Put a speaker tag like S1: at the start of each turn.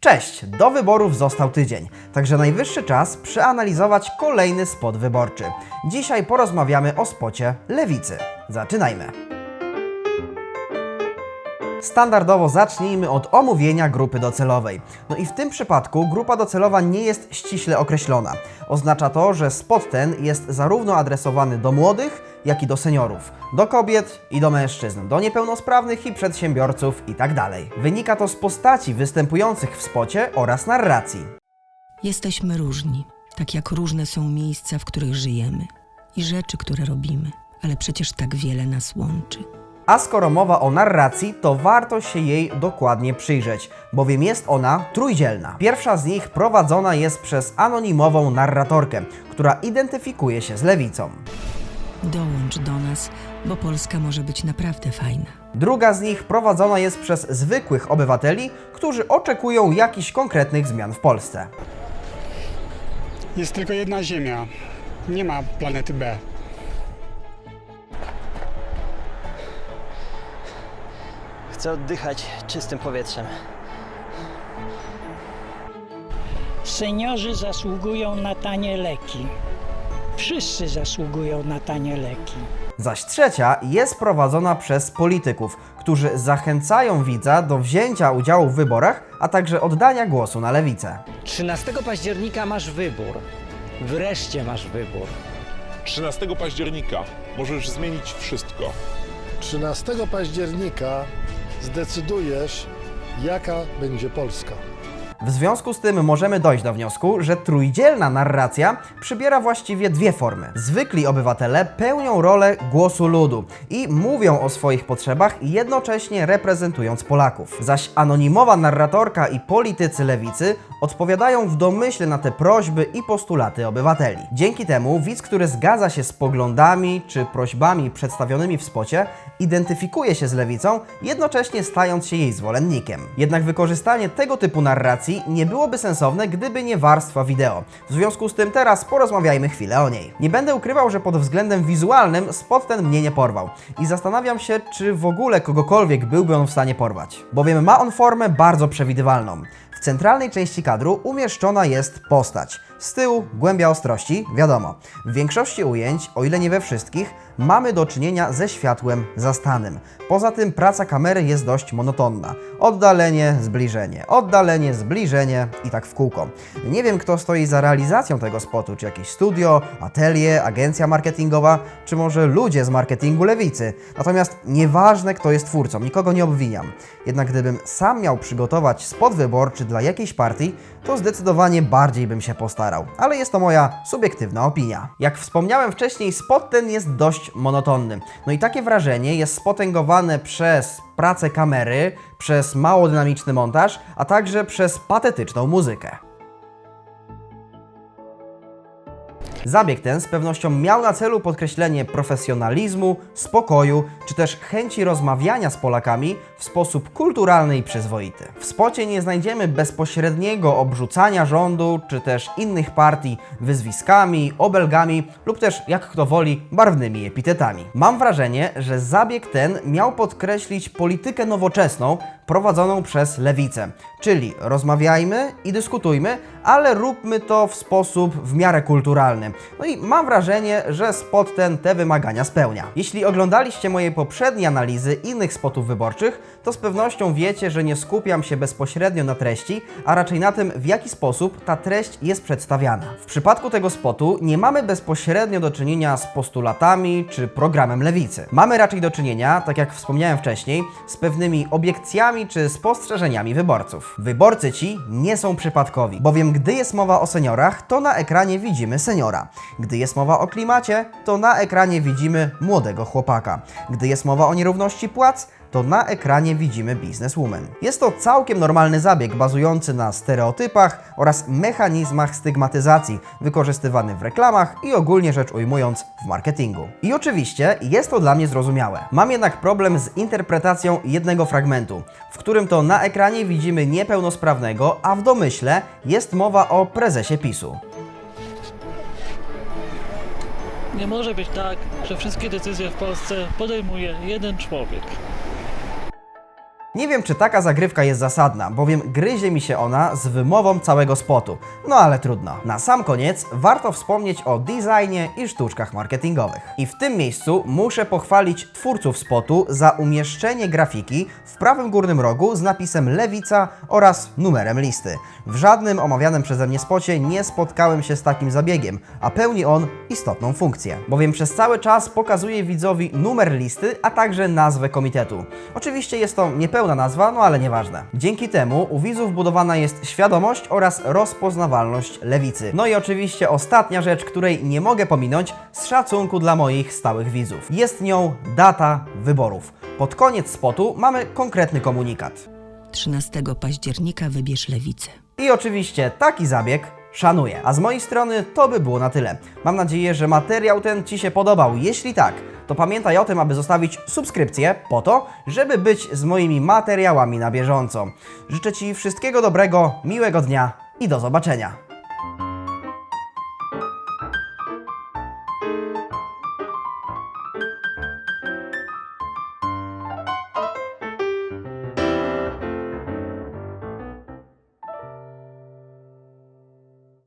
S1: Cześć! Do wyborów został tydzień, także najwyższy czas przeanalizować kolejny spot wyborczy. Dzisiaj porozmawiamy o spocie Lewicy. Zaczynajmy! Standardowo zacznijmy od omówienia grupy docelowej. No i w tym przypadku grupa docelowa nie jest ściśle określona. Oznacza to, że spot ten jest zarówno adresowany do młodych, jak i do seniorów, do kobiet i do mężczyzn, do niepełnosprawnych i przedsiębiorców itd. Wynika to z postaci występujących w spocie oraz narracji.
S2: Jesteśmy różni, tak jak różne są miejsca, w których żyjemy i rzeczy, które robimy, ale przecież tak wiele nas łączy.
S1: A skoro mowa o narracji, to warto się jej dokładnie przyjrzeć, bowiem jest ona trójdzielna. Pierwsza z nich prowadzona jest przez anonimową narratorkę, która identyfikuje się z lewicą.
S2: Dołącz do nas, bo Polska może być naprawdę fajna.
S1: Druga z nich prowadzona jest przez zwykłych obywateli, którzy oczekują jakichś konkretnych zmian w Polsce.
S3: Jest tylko jedna Ziemia. Nie ma planety B.
S4: Chcę oddychać czystym powietrzem.
S5: Seniorzy zasługują na tanie leki. Wszyscy zasługują na tanie leki.
S1: Zaś trzecia jest prowadzona przez polityków, którzy zachęcają widza do wzięcia udziału w wyborach, a także oddania głosu na lewicę.
S6: 13 października masz wybór. Wreszcie masz wybór.
S7: 13 października możesz zmienić wszystko.
S8: 13 października zdecydujesz, jaka będzie Polska.
S1: W związku z tym możemy dojść do wniosku, że trójdzielna narracja przybiera właściwie dwie formy. Zwykli obywatele pełnią rolę głosu ludu i mówią o swoich potrzebach, jednocześnie reprezentując Polaków. Zaś anonimowa narratorka i politycy lewicy odpowiadają w domyśle na te prośby i postulaty obywateli. Dzięki temu widz, który zgadza się z poglądami czy prośbami przedstawionymi w spocie, identyfikuje się z lewicą, jednocześnie stając się jej zwolennikiem. Jednak wykorzystanie tego typu narracji nie byłoby sensowne, gdyby nie warstwa wideo. W związku z tym teraz porozmawiajmy chwilę o niej. Nie będę ukrywał, że pod względem wizualnym spot ten mnie nie porwał i zastanawiam się, czy w ogóle kogokolwiek byłby on w stanie porwać. Bowiem ma on formę bardzo przewidywalną. W centralnej części kadru umieszczona jest postać. Z tyłu głębia ostrości, wiadomo. W większości ujęć, o ile nie we wszystkich, mamy do czynienia ze światłem zastanym. Poza tym praca kamery jest dość monotonna. Oddalenie, zbliżenie, oddalenie, zbliżenie i tak w kółko. Nie wiem, kto stoi za realizacją tego spotu, czy jakieś studio, atelier, agencja marketingowa, czy może ludzie z marketingu lewicy. Natomiast nieważne, kto jest twórcą, nikogo nie obwiniam. Jednak gdybym sam miał przygotować spot wyborczy dla jakiejś partii, to zdecydowanie bardziej bym się postarał. Ale jest to moja subiektywna opinia. Jak wspomniałem wcześniej, spot ten jest dość monotonny. No i takie wrażenie jest spotęgowane przez pracę kamery, przez mało dynamiczny montaż, a także przez patetyczną muzykę. Zabieg ten z pewnością miał na celu podkreślenie profesjonalizmu, spokoju, czy też chęci rozmawiania z Polakami w sposób kulturalny i przyzwoity. W spocie nie znajdziemy bezpośredniego obrzucania rządu, czy też innych partii wyzwiskami, obelgami lub też, jak kto woli, barwnymi epitetami. Mam wrażenie, że zabieg ten miał podkreślić politykę nowoczesną prowadzoną przez lewicę, czyli rozmawiajmy i dyskutujmy, ale róbmy to w sposób w miarę kulturalny. No i mam wrażenie, że spot ten te wymagania spełnia. Jeśli oglądaliście moje poprzednie analizy innych spotów wyborczych, to z pewnością wiecie, że nie skupiam się bezpośrednio na treści, a raczej na tym, w jaki sposób ta treść jest przedstawiana. W przypadku tego spotu nie mamy bezpośrednio do czynienia z postulatami czy programem lewicy. Mamy raczej do czynienia, tak jak wspomniałem wcześniej, z pewnymi obiekcjami czy spostrzeżeniami wyborców. Wyborcy ci nie są przypadkowi, bowiem gdy jest mowa o seniorach, to na ekranie widzimy seniora. Gdy jest mowa o klimacie, to na ekranie widzimy młodego chłopaka. Gdy jest mowa o nierówności płac, to na ekranie widzimy bizneswoman. Jest to całkiem normalny zabieg bazujący na stereotypach oraz mechanizmach stygmatyzacji wykorzystywany w reklamach i ogólnie rzecz ujmując w marketingu. I oczywiście jest to dla mnie zrozumiałe. Mam jednak problem z interpretacją jednego fragmentu, w którym to na ekranie widzimy niepełnosprawnego, a w domyśle jest mowa o prezesie PiSu.
S9: Nie może być tak, że wszystkie decyzje w Polsce podejmuje jeden człowiek.
S1: Nie wiem, czy taka zagrywka jest zasadna, bowiem gryzie mi się ona z wymową całego spotu. No ale trudno. Na sam koniec warto wspomnieć o designie i sztuczkach marketingowych. I w tym miejscu muszę pochwalić twórców spotu za umieszczenie grafiki w prawym górnym rogu z napisem Lewica oraz numerem listy. W żadnym omawianym przeze mnie spocie nie spotkałem się z takim zabiegiem, a pełni on istotną funkcję, bowiem przez cały czas pokazuje widzowi numer listy, a także nazwę komitetu. Oczywiście jest to niepełna nazwa, no ale nieważne. Dzięki temu u widzów budowana jest świadomość oraz rozpoznawalność lewicy. No i oczywiście ostatnia rzecz, której nie mogę pominąć, z szacunku dla moich stałych widzów. Jest nią data wyborów. Pod koniec spotu mamy konkretny komunikat.
S2: 13 października wybierz lewicę.
S1: I oczywiście taki zabieg szanuję. A z mojej strony to by było na tyle. Mam nadzieję, że materiał ten Ci się podobał. Jeśli tak, to pamiętaj o tym, aby zostawić subskrypcję po to, żeby być z moimi materiałami na bieżąco. Życzę Ci wszystkiego dobrego, miłego dnia i do zobaczenia.